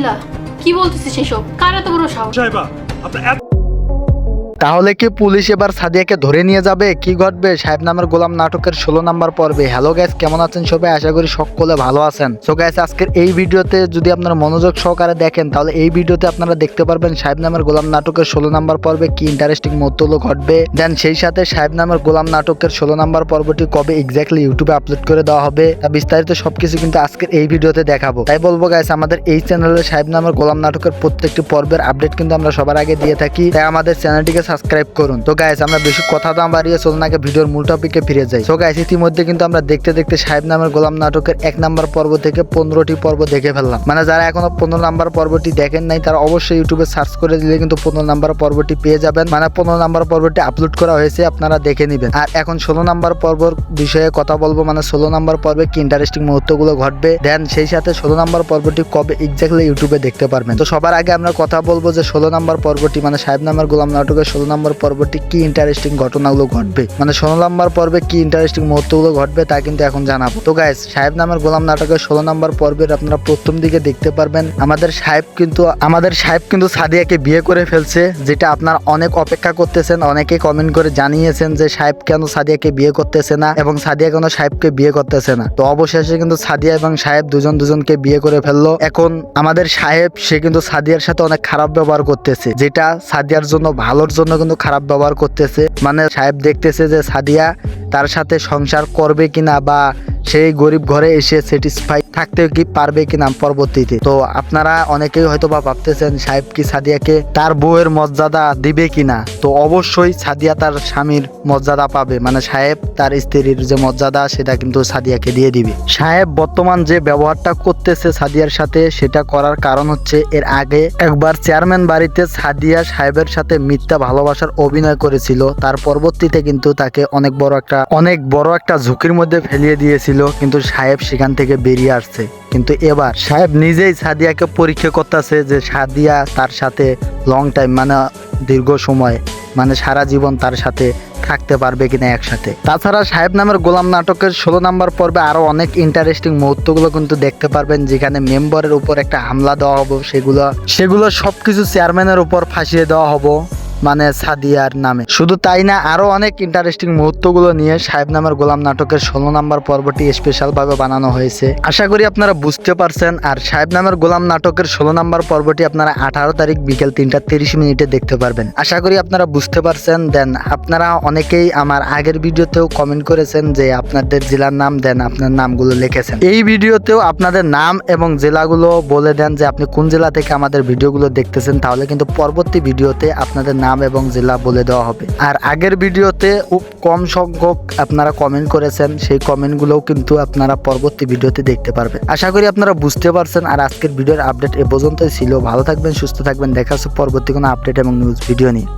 নাউজুবিল্লাহ কি বলতেছিস এসব? কারা তো বড় সাহস? সাহেবা আপনার এত তাহলে কি পুলিশ এবার সাদিয়াকে ধরে নিয়ে যাবে? কি ঘটবে? সাহেব নামের গোলাম নাটকের ষোলো নাম্বার পর্বে। হ্যালো গ্যাস কেমন আছেন সবাই? আশা করি সকলে ভালো আছেন। সো গ্যাস আজকের এই ভিডিওতে যদি আপনারা মনোযোগ সহকারে দেখেন, তাহলে এই ভিডিওতে আপনারা দেখতে পারবেন সাহেব নামের গোলাম নাটকের ষোলো নাম্বার পর্বে কি ইন্টারেস্টিং মুহূর্তগুলো ঘটবে। দেন সেই সাথে সাহেব নামের গোলাম নাটকের ষোলো নাম্বার পর্বটি কবে এক্স্যাক্টলি ইউটিউবে আপলোড করে দেওয়া হবে, তা বিস্তারিত সবকিছু কিন্তু আজকের এই ভিডিওতে দেখাবো। তাই বলব গাইস আমাদের এই চ্যানেলে সাহেব নামের গোলাম নাটকের প্রত্যেকটি পর্বের আপডেট কিন্তু আমরা সবার আগে দিয়ে থাকি। তাই আমাদের চ্যানেলটিকে সাবস্ক্রাইব করুন। তো গাইস আমরা বেশি কথা দাম বাড়িয়ে চলুন আগে ভিডিওর মূল টপিকে ফিরে যাই। তো গাইস ইতিমধ্যে কিন্তু আমরা দেখতে দেখতে সাহেব নামের গোলাম নাটকের এক নাম্বার পর্ব থেকে পনেরোটি পর্ব দেখে ফেললাম। মানে যারা এখনও পনেরো নাম্বার পর্বটি দেখেন নাই, তারা অবশ্যই ইউটিউবে সার্চ করে দিলে কিন্তু পনেরো নাম্বার পর্বটি পেয়ে যাবেন। মানে পনেরো নাম্বার পর্বটি আপলোড করা হয়েছে, আপনারা দেখে নেবেন। আর এখন ষোলো নাম্বার পর্বর বিষয়ে কথা বলব মানে ষোলো নাম্বার পর্বে কি ইন্টারেস্টিং মুহূর্তগুলো ঘটবে। দেন সেই সাথে ষোলো নাম্বার পর্বটি কবে এক্স্যাক্টলি ইউটিউবে দেখতে পারবেন। তো সবার আগে আমরা কথা বলব যে ষোলো নাম্বার পর্বটি মানে সাহেব নামের গোলাম নাটকের ষোলো নাম্বার পর্বটি কি ইন্টারেস্টিং ঘটনাগুলো ঘটবে? মানে ষোলো নাম্বার পর্বে কি ইন্টারেস্টিং মুহূর্তগুলো ঘটবে তা কিন্তু এখন জানাব। তো গাইস সাহেব নামের গোলাম নাটকের ষোলো নাম্বার পর্বের আপনারা প্রথম দিকে দেখতে পারবেন, আমাদের সাহেব কিন্তু, আমাদের সাহেব কিন্তু সাদিয়াকে বিয়ে করে ফেলছে, যেটা আপনারা অনেক অপেক্ষা করতেছেন, অনেকে কমেন্ট করে জানিয়েছেন যে সাহেব কেন সাদিয়াকে বিয়ে করতেছে না এবং সাদিয়া কেন সাহেবকে বিয়ে করতেছে না। তো অবশেষে কিন্তু সাদিয়া এবং সাহেব দুজন দুজনকে বিয়ে করে ফেলল। এখন আমাদের সাহেব, সে কিন্তু সাদিয়ার সাথে অনেক খারাপ ব্যবহার করতেছে, যেটা সাদিয়ার জন্য ভালোর জন্য কিন্তু খারাপ ব্যবহার করতেছে। মানে সাহেব দেখতেছে যে সাদিয়া তার সাথে সংসার করবে কিনা বা সেই গরিব ঘরে এসে স্যাটিসফাই থাকতে কি পারবে কিনা পরবর্তীতে? তো আপনারা অনেকেই হয়তো বা ভাবতেছেন, সাহেব কি সাদিয়াকে তার বউয়ের মর্যাদা দিবে কিনা? তো অবশ্যই সাদিয়া তার স্বামীর মর্যাদা পাবে। মানে সাহেব তার স্ত্রীর যে মর্যাদা, সেটা কিন্তু সাদিয়াকে দিয়ে দিবে। সাহেব বর্তমান যে ব্যবহারটা করতেছে সাদিয়ার সাথে, সেটা করার কারণ হচ্ছে এর আগে একবার চেয়ারম্যান বাড়িতে সাদিয়া সাহেবের সাথে মিথ্যা ভালোবাসার অভিনয় করেছিল। তার পরবর্তীতে কিন্তু তাকে অনেক বড় একটা, অনেক বড় একটা ঝুঁকির মধ্যে ফেলিয়ে দিয়েছিল। কিন্তু সাহেব সেখান থেকে বেরিয়ে আসছে। কিন্তু এবার সাহেব নিজেই সাদিয়াকে পরীক্ষা করতেছে যে সাদিয়া তার সাথে লং টাইম মানে দীর্ঘ সময় মানে সারা জীবন তার সাথে থাকতে পারবে কিনা একসাথে। তাছাড়া সাহেব নামের গোলাম নাটকের ষোলো নাম্বার পর্বে আরও অনেক ইন্টারেস্টিং মুহূর্তগুলো কিন্তু দেখতে পারবেন, যেখানে মেম্বারের উপর একটা হামলা দেওয়া হব, সেগুলো সেগুলো সবকিছু চেয়ারম্যানের উপর ফাঁসিয়ে দেওয়া হবে। মানে সাদিয়ার নামে। শুধু তাই না, আরও অনেক ইন্টারেস্টিং মুহূর্তগুলো নিয়ে সাহেব নামের গোলাম নাটকের ষোলো নাম্বার পর্বটি স্পেশাল ভাবে বানানো হয়েছে। আশা করি আপনারা বুঝতে পারছেন, আর সাহেব নামের গোলাম নাটকের ষোলো নাম্বার পর্বটি আপনারা আঠারো তারিখ বিকেল তিনটা তিরিশ মিনিটে দেখতে পারবেন। আশা করি আপনারা বুঝতে পারছেন দেন আপনারা অনেকেই আমার আগের ভিডিওতেও কমেন্ট করেছেন যে আপনাদের জেলার নাম দেন আপনার নামগুলো লিখেছেন। এই ভিডিওতেও আপনাদের নাম এবং জেলাগুলো বলে দেন যে আপনি কোন জেলা থেকে আমাদের ভিডিওগুলো দেখতেছেন, তাহলে কিন্তু পরবর্তী ভিডিওতে আপনাদের নাম এবং জেলা বলে দেওয়া হবে। আর আগের ভিডিওতে খুব কম সংখ্যক আপনারা কমেন্ট করেছেন, সেই কমেন্টগুলোও কিন্তু আপনারা পরবর্তী ভিডিওতে দেখতে পারবেন। আশা করি আপনারা বুঝতে পারছেন আর আজকের ভিডিওর আপডেট এ পর্যন্তই ছিল। ভালো থাকবেন, সুস্থ থাকবেন। দেখা হচ্ছে পরবর্তী কোনো আপডেট এবং নিউজ ভিডিও নিয়ে।